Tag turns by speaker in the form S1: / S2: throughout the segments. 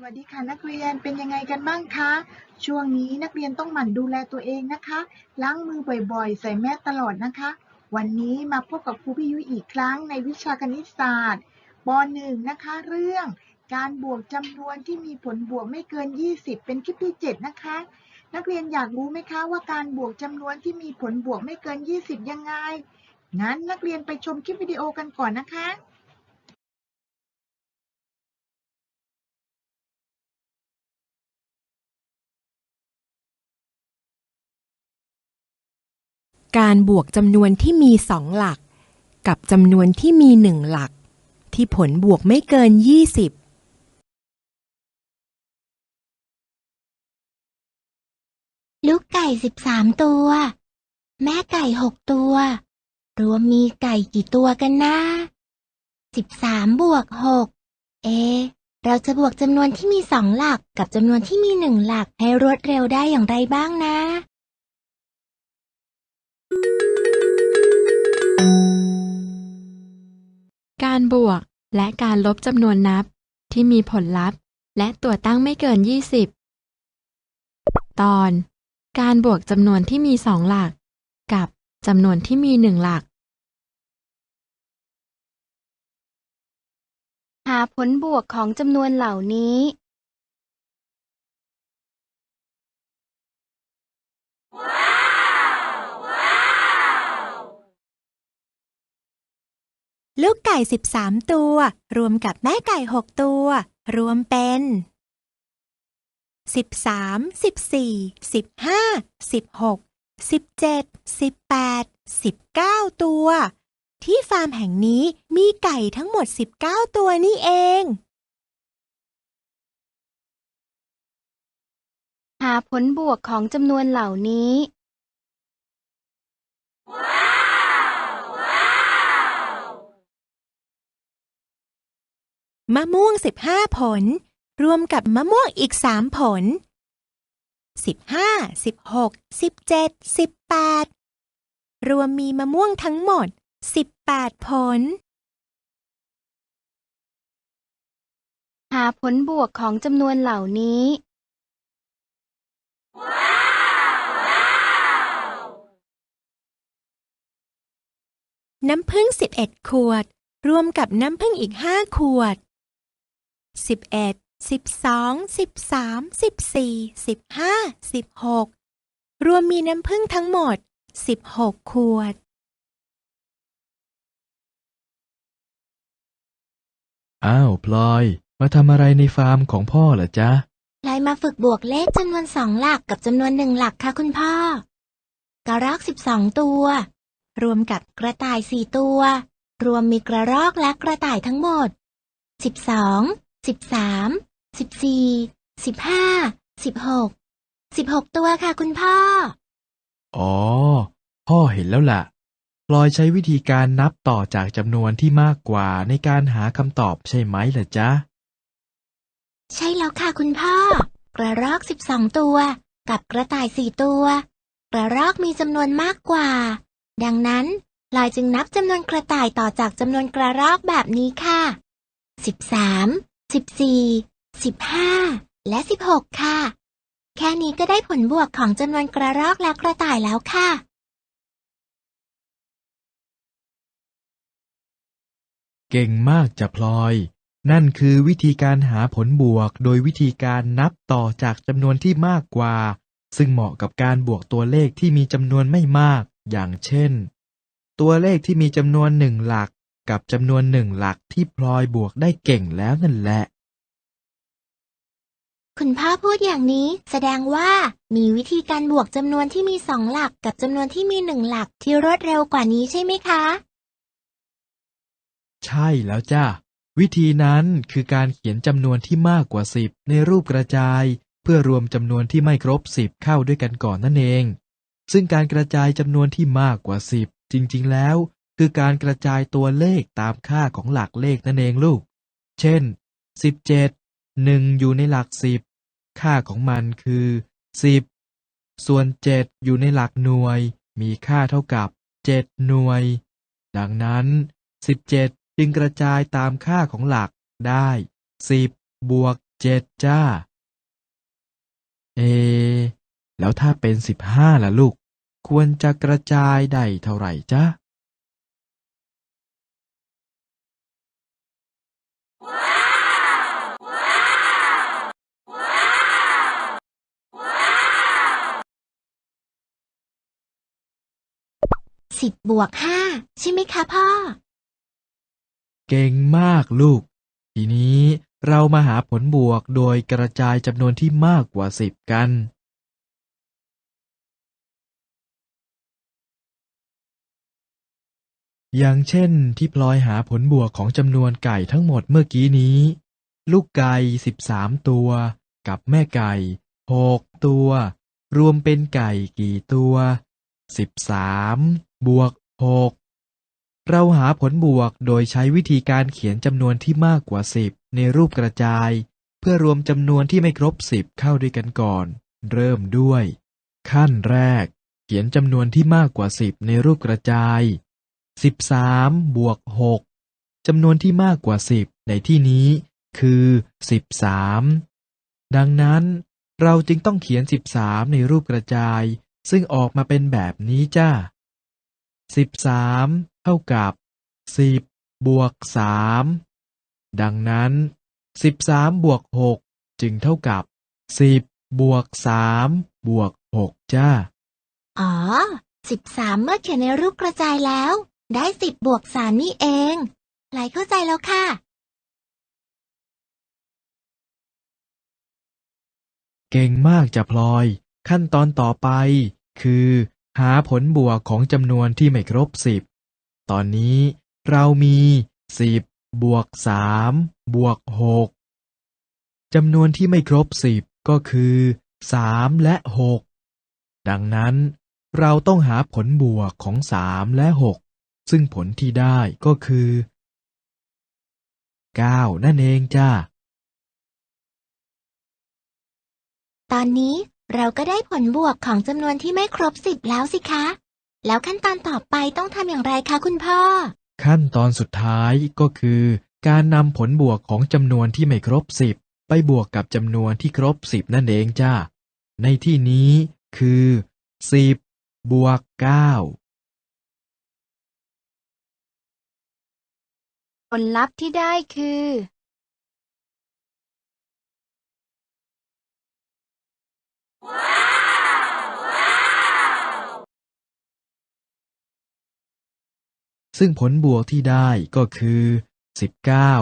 S1: สวัสดีค่ะนักเรียนเป็นยังไงกันบ้างคะ ช่วงนี้นักเรียนต้องหมั่นดูแลตัวเองนะคะ ล้างมือบ่อยๆ ใส่แมสตลอดนะคะ วันนี้มาพบกับครูพี่ยุ้ยอีกครั้งในวิชาคณิตศาสตร์ป .1 นะคะ เรื่องการบวกจำนวนที่มีผลบวกไม่เกิน 20 เป็นคลิปที่ 7 นะคะ นักเรียนอยากรู้ไหมคะว่าการบวกจำนวนที่มีผลบวกไม่เกิน 20 ยังไงงั้นนักเรียนไปชมคลิปวิดีโอกันก่อนนะคะ
S2: การบวกจำนวนที่มีสองหลัก กับจำนวนที่มีหนึ่งหลัก ที่ผลบวกไม่เกิน 20
S3: ลูกไก่สิบสามตัว แม่ไก่หกตัว รวมมีไก่กี่ตัวกันนะสิบสามบวกหกเอ เราจะบวกจำนวนที่มีสองหลักกับจำนวนที่มีหนึ่งหลักให้รวดเร็วได้อย่างไรบ้างนะ
S4: การบวกและการลบจำนวนนับที่มีผลลัพธ์ และตัวตั้งไม่เกิน 20 ตอน การบวกจำนวนที่มีสองหลัก กับจำนวนที่มีหนึ่งหลัก
S3: หาผลบวกของจำนวนเหล่านี้
S2: ลูกไก่ 13 ตัว รวมกับแม่ไก่ 6 ตัว รวมเป็น 13 14 15 16 17 18 19 ตัว ที่ฟาร์มแห่งนี้มีไก่ทั้งหมด 19 ตัวนี่เอง
S3: หาผลบวกของจำนวนเหล่านี้
S2: มะม่วง15ผล รวมกับมะม่วงอีก3ผล15 16 17 18รวมมีมะม่วงทั้งหมด18ผล
S3: หาผลบวกของจำนวนเหล่านี้
S2: น้ำผึ้ง11 ขวด รวมกับน้ำผึ้งอีก 5 ขวด 11 12 13 14 15 16รวมมีน้ำผึ้งทั้งหมด16ขวด
S5: อ้าวพลอย มาทำอะไรในฟาร์มของพ่อเหรอจ๊ะ
S3: ลายมาฝึกบวกเลขจำนวนสองหลักกับจำนวนหนึ่งหลักค่ะคุณพ่อ กระรอกสิบสองตัว รวมกับกระต่ายสี่ตัว รวมมีกระรอกและกระต่ายทั้งหมดสิบสอง สิบสามสิบสี่สิบห้าสิบหกสิบหกตัวค่ะคุณพ่อ
S5: อ๋อ พ่อเห็นแล้วล่ะพลอยใช้วิธีการนับต่อจากจำนวนที่มากกว่าในการหาคำตอบใช่ไหมล่ะจ๊ะ
S3: ใช่แล้วค่ะคุณพ่อ กระรอกสิบสองตัว กับกระต่ายสี่ตัว กระรอกมีจำนวนมากกว่า ดังนั้นลอยจึงนับจำนวนกระต่ายต่อจากจำนวนกระรอกแบบนี้ค่ะสิบสาม สิบสี่สิบห้าและสิบหกค่ะ แค่นี้ก็ได้ผลบวกของจำนวนกระรอกและกระต่ายแล้วค่ะ
S5: เก่งมากจ้ะพลอย นั่นคือวิธีการหาผลบวกโดยวิธีการนับต่อจากจำนวนที่มากกว่า ซึ่งเหมาะกับการบวกตัวเลขที่มีจำนวนไม่มาก อย่างเช่น ตัวเลขที่มีจำนวนหนึ่งหลัก กับจำนวนหนึ่งหลักที่พลอยบวกได้เก่งแล้วนั่นแหละ
S3: คุณพ่อพูดอย่างนี้ แสดงว่ามีวิธีการบวกจำนวนที่มีสองหลักกับจำนวนที่มีหนึ่งหลักที่รวดเร็วกว่านี้ใช่ไหมคะ
S5: ใช่แล้วจ้าวิธีนั้นคือการเขียนจำนวนที่มากกว่าสิบในรูปกระจาย เพื่อรวมจำนวนที่ไม่ครบสิบเข้าด้วยกันก่อนนั่นเอง ซึ่งการกระจายจำนวนที่มากกว่าสิบจริง ๆ แล้ว คือการกระจายตัวเลขตามค่าของหลักเลขนั่นเองลูก เช่นสิบเจ็ดหนึ่งอยู่ในหลักสิบค่าของมันคือสิบส่วนเจ็ดอยู่ในหลักหน่วย มีค่าเท่ากับเจ็ดหน่วย ดังนั้น 17 จึงกระจายตามค่าของหลักได้ 10 บวกเจ็ดจ้า เอ แล้วถ้าเป็นสิบห้าล่ะลูก ควรจะกระจายได้เท่าไหร่จ้า
S3: สิบบวกห้าใช่ไหมคะพ่อ
S5: เก่งมากลูก ทีนี้เรามาหาผลบวกโดยกระจายจำนวนที่มากกว่าสิบกัน อย่างเช่นที่พลอยหาผลบวกของจำนวนไก่ทั้งหมดเมื่อกี้นี้ ลูกไก่สิบสามตัว กับแม่ไก่หกตัว รวมเป็นไก่กี่ตัวสิบสาม บวกหกเราหาผลบวกโดยใช้วิธีการเขียนจำนวนที่มากกว่า10ในรูปกระจาย เพื่อรวมจำนวนที่ไม่ครบ10เข้าด้วยกันก่อน เริ่มด้วย ขั้นแรก เขียนจำนวนที่มากกว่า10ในรูปกระจาย13บวก6จำนวนที่มากกว่า10ในที่นี้คือ13ดังนั้น เราจึงต้องเขียน13ในรูปกระจาย ซึ่งออกมาเป็นแบบนี้จ้า สิบสามเท่ากับสิบบวกสามดังนั้นสิบสามบวกหกจึงเท่ากับสิบบวกสามบวกหกจ้า
S3: อ๋อสิบสามเมื่อเขียนในรูปกระจายแล้ว ได้สิบบวกสามนี่เองไหลเข้าใจแล้วค่ะ
S5: เก่งมากจ้ะพลอย ขั้นตอนต่อไปคือ หาผลบวกของจำนวนที่ไม่ครบสิบตอนนี้เรามีสิบบวกสามบวกหกจำนวนที่ไม่ครบสิบก็คือสามและหกดังนั้นเราต้องหาผลบวกของสามและหกซึ่งผลที่ได้ก็คือเก้านั่นเองจ้า
S3: ตอนนี้ เราก็ได้ผลบวกของจำนวนที่ไม่ครบสิบแล้วสิคะ แล้วขั้นตอนต่อไปต้องทำอย่างไรคะคุณพ่อ
S5: ขั้นตอนสุดท้ายก็คือ การนำผลบวกของจำนวนที่ไม่ครบสิบไปบวกกับจำนวนที่ครบสิบนั่นเองจ้า ในที่นี้คือสิบบวกเก้า
S6: ผลลัพธ์ที่ได้คือ
S5: ซึ่งผลบวกที่ได้ก็คือสิบเก้า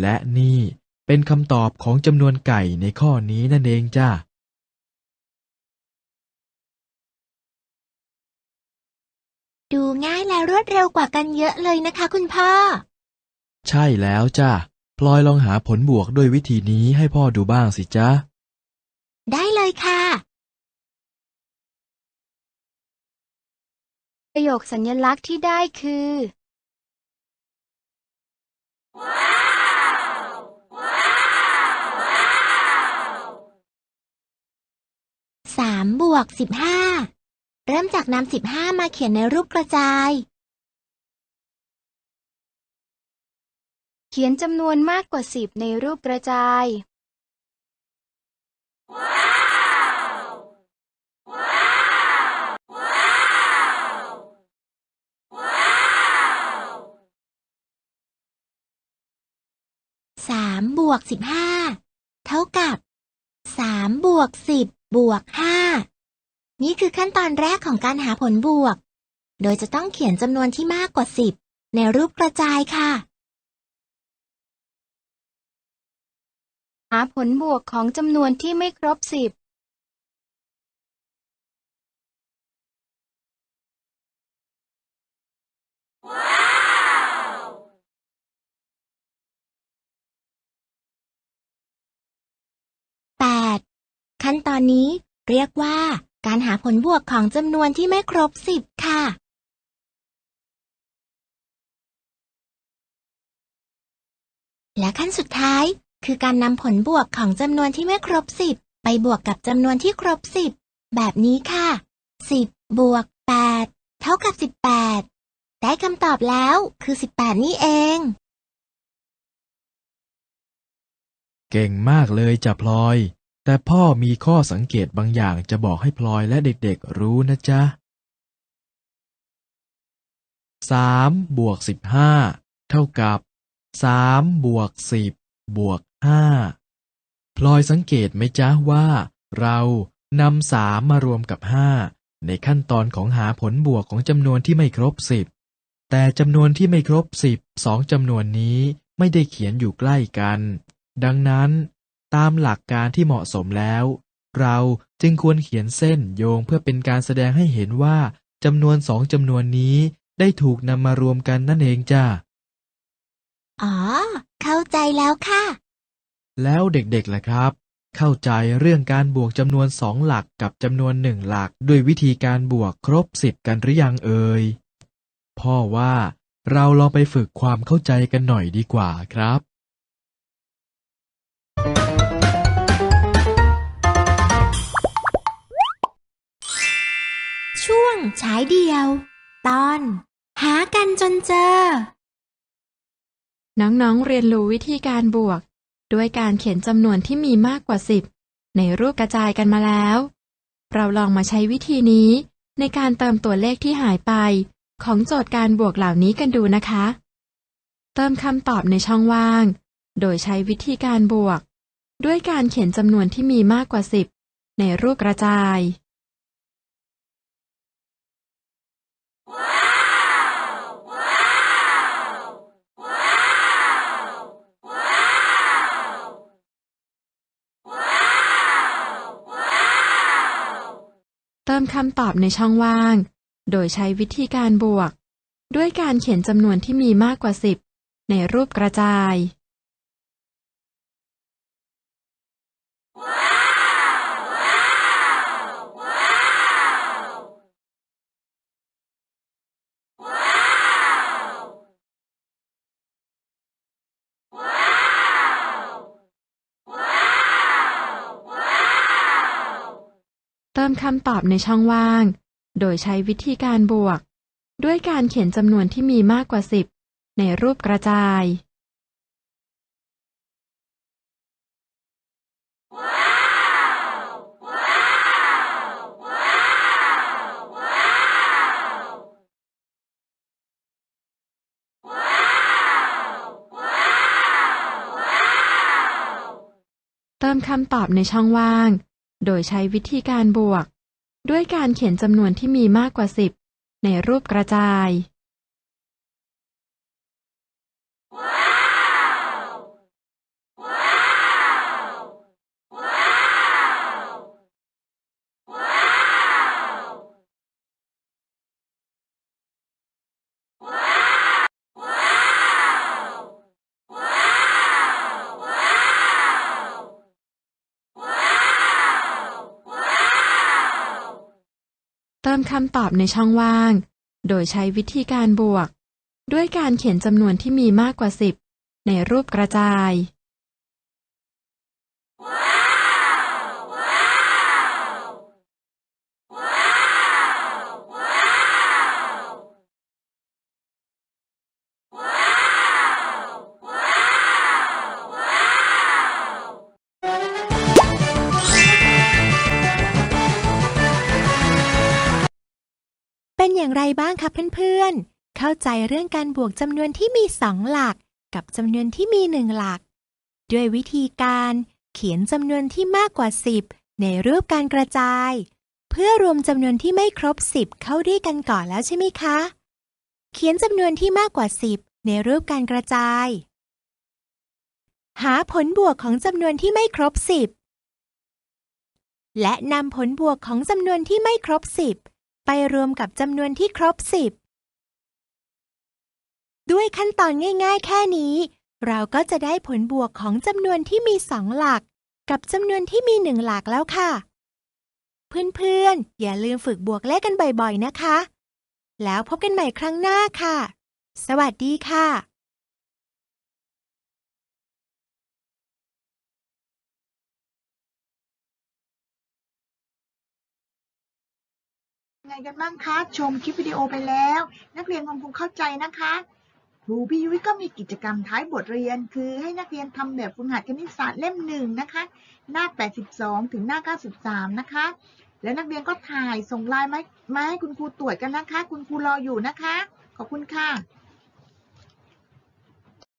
S5: และนี่เป็นคำตอบของจำนวนไก่ในข้อนี้นั่นเองจ้า
S3: ดูง่ายและรวดเร็วกว่ากันเยอะเลยนะคะคุณพ่อ
S5: ใช่แล้วจ้าพลอยลองหาผลบวกด้วยวิธีนี้ให้พ่อดูบ้างสิจ้า
S3: ได้เลยค่ะ
S6: ประโยคสัญลักษณ์ที่ได้คือ
S3: สามบวกสิบห้าเริ่มจากนำสิบห้ามาเขียนในรูปกระจาย
S6: เขียนจำนวนมากกว่าสิบในรูปกระจาย
S3: สามบวกสิบห้าเท่ากับสามบวกสิบบวกห้านี่คือขั้นตอนแรกของการหาผลบวก โดยจะต้องเขียนจำนวนที่มากกว่าสิบในรูปกระจายค่ะ
S6: หาผลบวกของจำนวนที่ไม่ครบสิบ
S3: ขั้นตอนนี้เรียกว่า การหาผลบวกของจำนวนที่ไม่ครบ10ค่ะ และขั้นสุดท้าย คือการนำผลบวกของจำนวนที่ไม่ครบ10ไปบวกกับจำนวนที่ครบ10แบบนี้ค่ะ10บบวก8เท่ากับ18ได้คำตอบแล้วคือ18นี่เอง
S5: เก่งมากเลยจ้ะพลอย แต่พ่อมีข้อสังเกตบางอย่างจะบอกให้พลอยและเด็กๆรู้นะจ๊ะสามบวกสิบห้าเท่ากับสามบวกสิบบวกห้าพลอยสังเกตไหมจ๊ะว่า เรานำสามมารวมกับห้าในขั้นตอนของหาผลบวกของจำนวนที่ไม่ครบสิบแต่จำนวนที่ไม่ครบสิบสองจำนวนนี้ไม่ได้เขียนอยู่ใกล้กัน ดังนั้น ตามหลักการที่เหมาะสมแล้ว เราจึงควรเขียนเส้นโยงเพื่อเป็นการแสดงให้เห็นว่าจำนวนสองจำนวนนี้ได้ถูกนำมารวมกันนั่นเองจ้า
S3: อ๋อ เข้าใจแล้วค่ะ
S5: แล้วเด็กๆล่ะครับ เข้าใจเรื่องการบวกจำนวนสองหลักกับจำนวนหนึ่งหลักด้วยวิธีการบวกครบสิบกันหรือยังเอ่ย พ่อว่าเราลองไปฝึกความเข้าใจกันหน่อยดีกว่าครับ
S2: ฉายเดียว ตอน หากันจนเจอ
S4: น้องๆเรียนรู้วิธีการบวก ด้วยการเขียนจำนวนที่มีมากกว่า10ในรูปกระจายกันมาแล้ว เราลองมาใช้วิธีนี้ ในการเติมตัวเลขที่หายไป ของโจทย์การบวกเหล่านี้กันดูนะคะ เติมคำตอบในช่องว่าง โดยใช้วิธีการบวก ด้วยการเขียนจำนวนที่มีมากกว่า10ในรูปกระจาย เติมคำตอบในช่องว่าง โดยใช้วิธีการบวก ด้วยการเขียนจำนวนที่มีมากกว่า 10 ในรูปกระจาย คำตอบในช่องว่าง โดยใช้วิธีการบวก ด้วยการเขียนจำนวนที่มีมากกว่า 10 ในรูปกระจาย เติมคำตอบในช่องว่าง โดยใช้วิธีการบวก ด้วยการเขียนจำนวนที่มีมากกว่า 10 ในรูปกระจาย เติมคำตอบในช่องว่าง โดยใช้วิธีการบวก ด้วยการเขียนจำนวนที่มีมากกว่า 10 ในรูปกระจาย
S2: เป็นอย่างไรบ้างคะเพื่อนๆ เข้าใจเรื่องการบวกจำนวนที่มีสองหลัก กับจำนวนที่มีหนึ่งหลัก ด้วยวิธีการเขียนจำนวนที่มากกว่า 10 ในรูปการกระจาย เพื่อรวมจำนวนที่ไม่ครบ 10 เข้าด้วยกันก่อนแล้วใช่ไหมคะ เขียนจำนวนที่มากกว่า 10 ในรูปการกระจาย หาผลบวกของจำนวนที่ไม่ครบ 10 และนำผลบวกของจำนวนที่ไม่ครบ 10 ไปรวมกับจำนวนที่ครบ10ด้วยขั้นตอนง่าย ๆ แค่นี้ เราก็จะได้ผลบวกของจำนวนที่มีสองหลัก กับจำนวนที่มีหนึ่งหลักแล้วค่ะ เพื่อนๆ อย่าลืมฝึกบวกเลขกันบ่อยๆ นะคะ แล้วพบกันใหม่ครั้งหน้าค่ะ สวัสดีค่ะ
S1: ไงกันบ้างคะ ชมคลิปวิดีโอไปแล้ว นักเรียนคงคงเข้าใจนะคะครูพี่ยุ้ยก็มีกิจกรรมท้ายบทเรียน คือให้นักเรียนทำแบบฝึกหัดคณิตศาสตร์เล่มหนึ่งนะคะ หน้า 82 ถึงหน้า 93 นะคะ แล้วนักเรียนก็ถ่ายส่งไลน์มามาให้คุณครูตรวจกันนะคะ คุณครูรออยู่นะคะ ขอบคุณค่ะ